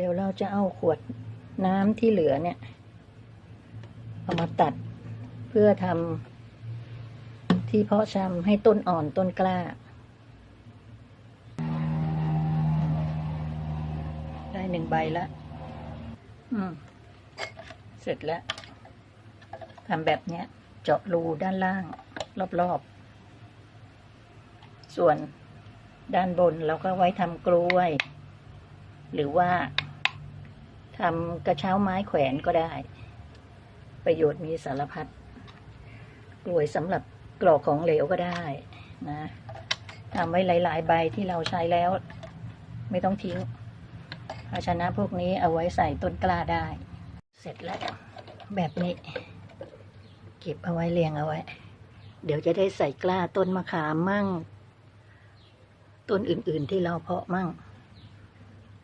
เดี๋ยวเราจะเอาขวดน้ำที่เหลือเนี่ย เอามาตัดเพื่อทำที่เพาะชำให้ต้นอ่อนต้นกล้า ได้หนึ่งใบละอืม เสร็จแล้วทำแบบเนี้ย เจาะรูด้านล่าง รอบๆ ส่วนด้านบนเราก็ไว้ทำกล้วย หรือว่า ทำกระเช้าไม้แขวนก็ได้ ประโยชน์มีสารพัดกลวยสำหรับกรอกของเหลวก็ได้นะทำไว้หลาย ๆ ใบที่เราใช้แล้ว ไม่ต้องทิ้ง ภาชนะพวกนี้เอาไว้ใส่ต้นกล้าได้ เสร็จแล้ว แบบนี้ เก็บเอาไว้เรียงเอาไว้ เดี๋ยวจะได้ใส่กล้าต้นมะขามมั่ง ต้นอื่น ๆ ที่เราเพาะมั่ง